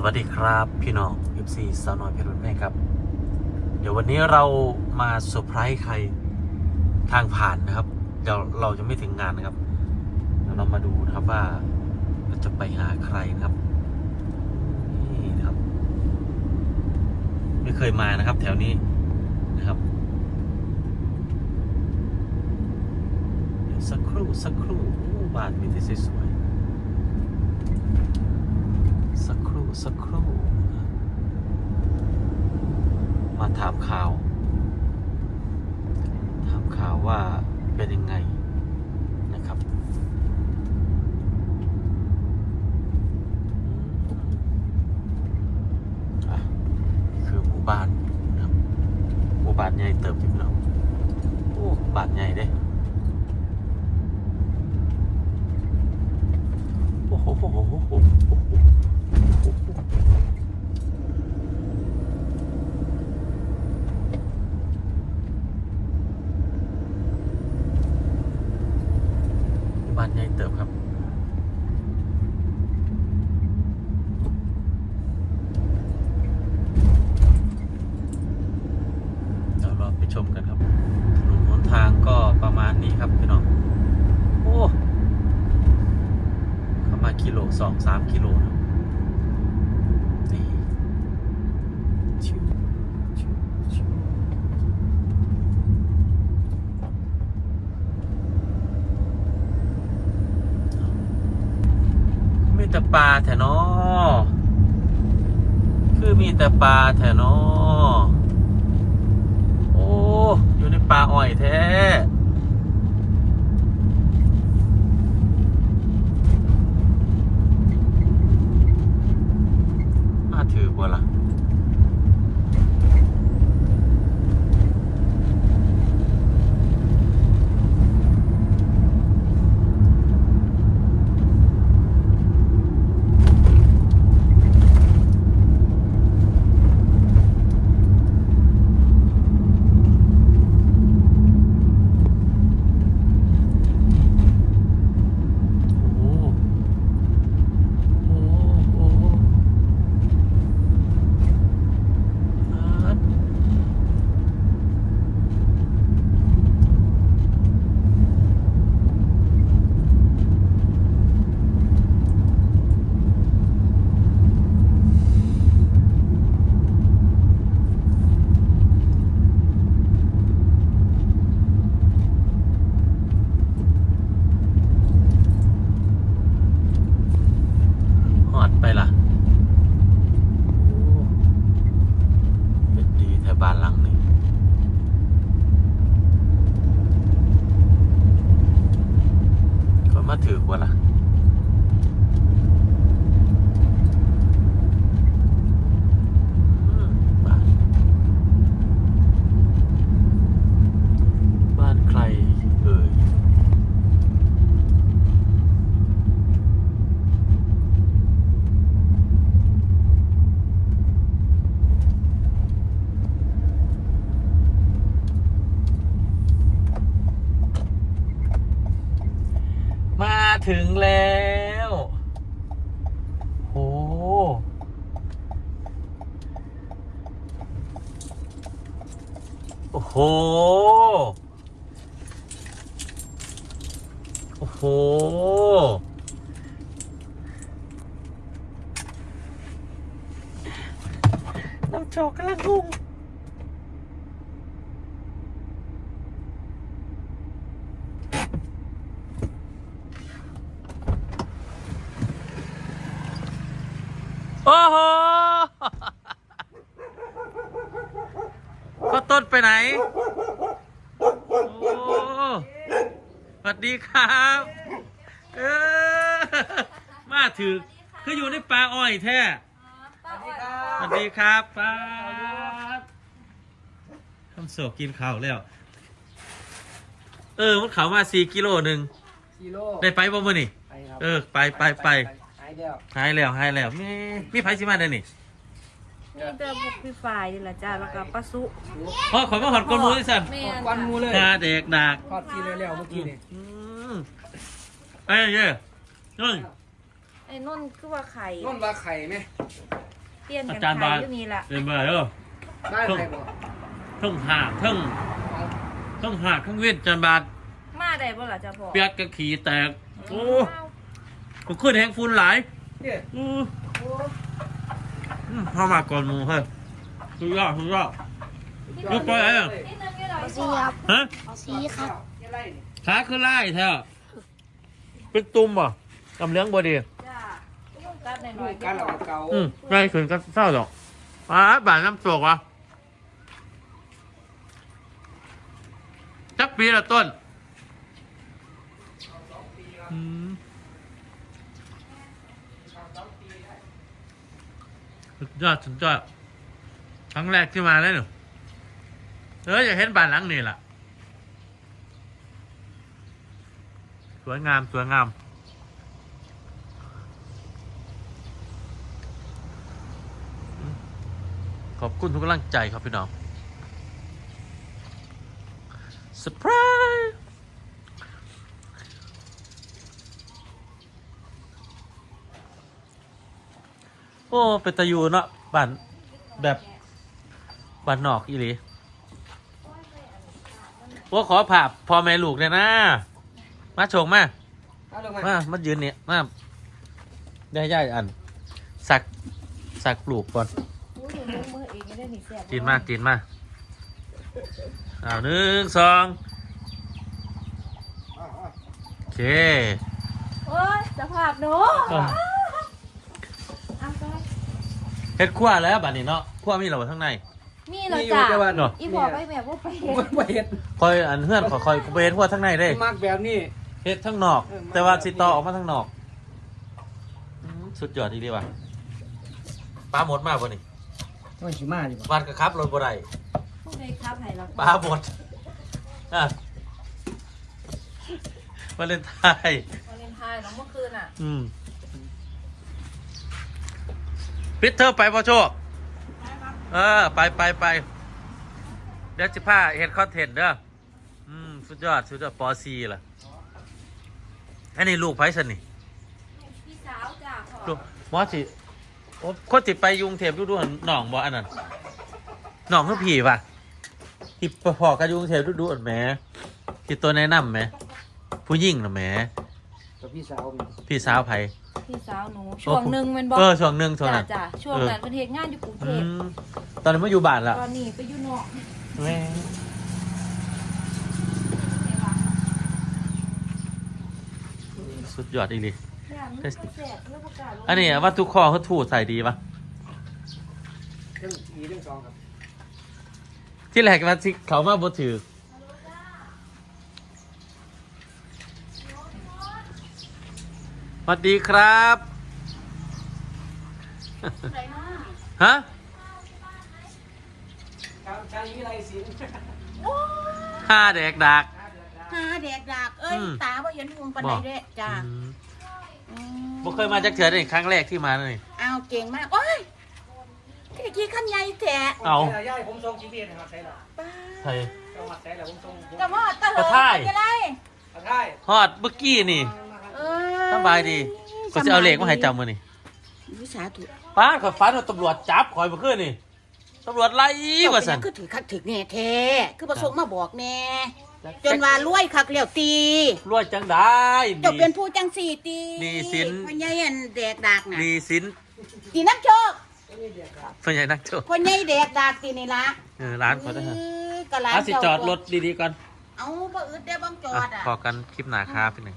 สวัสดีครับพี่น้อง FC สาวน้อยเพชรบุญแม่ครับ เดี๋ยววันนี้เรามาเซอร์ไพรส์ใครทางผ่านนะครับ เดี๋ยวเราจะไม่ถึงงานนะครับเดี๋ยวเรามาดูนะครับว่าเราจะไปหาใครนะครับนี่นะครับ ไม่เคยมานะครับ แถวนี้นะครับเดี๋ยวสักครู่สักครู่โอ้บ้านมีแต่สวยๆสักครู่ สักครู่ มาถามข่าว ถามข่าวว่าเป็นยังไงนะครับคือหมู่บ้านหมู่บ้านใหญ่เติบอยู่พี่น้องโอ้บ้านใหญ่เด้ โอ้โหโอ้โหโอ้โหโอ้โห บ้านใหญ่เติบครับเดี๋ยวเราไปชมกันครับถนนหนทางก็ประมาณนี้ครับพี่น้องโอ้เข้ามากิโลสองสามกิโลนะนี่ชิวชิวชิว มีแต่ปลาแถนอคือมีแต่ปลาแถนอโอ้ อยู่ในปลาอ้อยแท้ น่าถือกว่าล่ะ โอ้โหโอ้โห ครับหอดไปล่ะ โอ้เป็นดีแถวบ้านหลังนี้คนมา ถือว่าล่ะ อืมบ้านบ้านใครเอ่ย มา ถึงแล้วโอ้โอ้โห โอ้โห น้ำโชกกำลังงงโอ้โห ก็ต้น ไปไหน โอ้สวัสดีครับ เออ มาถือคืออยู่ในปลาอ้อยแท้สวัสดีครับป้าบคำโศกกินข้าวแล้ว เออ มันเขามาสี่กิโลหนึ่งกิโลได้ไปบ่มื่อนี่ ไปครับเออ ไปไปไปหายแล้วหายแล้วหายแล้วมีมีไผสิมาได้นี่ นี่เจอบุกพี่ฝ่ายนี่แหละจ้าแล้วก็ปลาสุพ่อขอยมาหอดก้นหมูดิสันแม่ควันหมูเลยตาเด็กดากทอดกินเลยแล้วเมื่อกี้นี่อืมเอ้ยเย้เฮ้ยไอ้นุ่นคือว่าไข่นนว่าไข่ไหมเปลี่ยนอากันจารย์บาขายนอยู่นี่ล่ะเป็นเบอร์เด้อได้ใครบอกทั้งหากทั้งทั้งหากทั้งเวียนอาจารย์บาทมาได้บ่ล่ะจ้าพ่อเปียกกระขี่แตก โอ้ ผมขึ้นแหงฝุ่นหลายเนี่ยอืออื มเข้ามาก่อนหมูเฮ้ยสุดยอดสุดยอดยกไปไหนอะนิดนึงนี่หน่อยเอาพ่สีอครับฮะเอาสีครับยังไงนี่ขาคือไล่แท้อะเป็นตุ่มบ่กำเลี้ยงบ่ดีจ้าต้องกัดหน่ดูอยๆการเอาเก่าอืมไล่ขึ้นก็เศร้าดอกอ่าบ่ายน้ำตกอะจักปีละต้นอืม สุดยอดสุดยอดครั้งแรกที่มาเลยหนูเอออยากเห็นบ้านหลังนี่ล่ะ สวยงามสวยงามขอบคุณทุกกำลังใจครับพี่น้องเซอร์ไพรส์ โอ้เป็นตะยูเนาะบ้านแบบบ้านนอกอีหลีว่าขอภาพพ่อแม่ลูกเนี่ยนะ มาโชงมา เอาลงมามา มายืนเนี่ยมาได้ย่ายอัน สัก สักปลูกก่อน อุ้ยหนูมือเองไม่ได้หนีแสบจีนมาจีนมาอ้าวหนึ่งสองเอาเอาโอเค โอ้ยสภาพหนู อะเอาไป เฮ็ดขั้วแล้วบัดนี้เนาะขั้วมีเหรอข้างในนี่เหรานี่อยู่จ้าแต่ว่าเนาะอีพอไปแบบว่าไปเห็นไม่เห็นคอยอันเฮือนขอคอยไปเฮ็ดขั้วข้างในได้มากแบบนี้ เฮ็ดทั้งนอก เออมาแต่ว่าสิต่อออกมาทั้งนอกอืมสุดยอดดีดีว่ะปลาหมดมากบ่นี่ต้องชิมาดีกว่าวันกระครับรถบ่ได้พวกในครับให้เราปลาหมดอะวาเลนไทน์วาเลนไทน์เนาะเมื่อคืนอะ อืม ปิดเทอมไปพ่อโชค เออ ไปไปไปเดี๋ยวสิพาเฮ็ดคอนเทนต์เด้ออืม สุดยอด สุดยอดปอซีล่ะอันนี้ลูกไพสันนี่พี่สาวจ้าพ่อลูกหมอสิโอ้คนติดไปยุงเทพดูดูหั่นหนองบ่อันนั้นหนองคือผีป่ะที่พอๆกับยุงเทพดูดูอันแหมที่ตัวแนะนำแหมผู้หญิงน่ะแหม กับพี่สาวนี่พี่สาวไผ พี่สาวหนูช่วงหนึ่งแมันบอกเออช่วงหนึ่งช่วงจ้านั้น จ้าช่วงนั้นประเทศงานอยู่กรุงเทอืพมตอนนี้มาอยู่บ้านละตอนนี้ไปอยู่นอกแม่สุดยอดอีหลีย่านมันก็แสบแล้วประกาศลงอันนี้วัตถุคอเขาถูใส่ดีปะเรื่องอีเรื่องสองครับที่แรกมันสิเขามาบ่ถือ วัสดีครับ ฮะครับชาลีวิไลศิลป์ห้าเด็กดัก หาแดกดากเอ้ย อืม ตาว่าเห็นหุงปันใดเด้จ้าอืมอืมบ่เคยมาจากเถื่อนี่ครั้งแรกที่มาเลย เอาเก่งมาก โอ้ยที่กี้ขั้นใหญ่แท้เอาใช่ย่ายผมส่งชีวิตนะครับใช่หรอป้าไทย จังหวัดใช่หรอผมส่งผมกะว่าตะเหกระอะท่าย จะได้เอาได้ฮอดเมื่อกี้นี่เออ สบายดีก็จะเอาเหล็กมาให้จำมือนี่วิสาถูกป้าขอยฟันว่าตำรวจจับข่อยเมื่อคืนนี่ตำรวจไล่ว่าสันคือถือคักถือแน่แท้คือประสงค์มาบอกแน่จนว่ารวยคักแล้วตีรวยจังได้เจ้าเป็นผู้จังสี่ตีหนี้สินพ่อใหญ่อันแดกดากน่ะมีสินตีน้ำโชคส่วนใหญ่นักโชคพ่อใหญ่แดกดากตีนี่ละเออร้านเขาด้วยฮะเออกะหลานเอาสิเจ้าจอดรถดีๆก่อนเอาบ่อึดได้บ้องจออะดอะพอกันคลิปหนาครับพี่หนึ่ง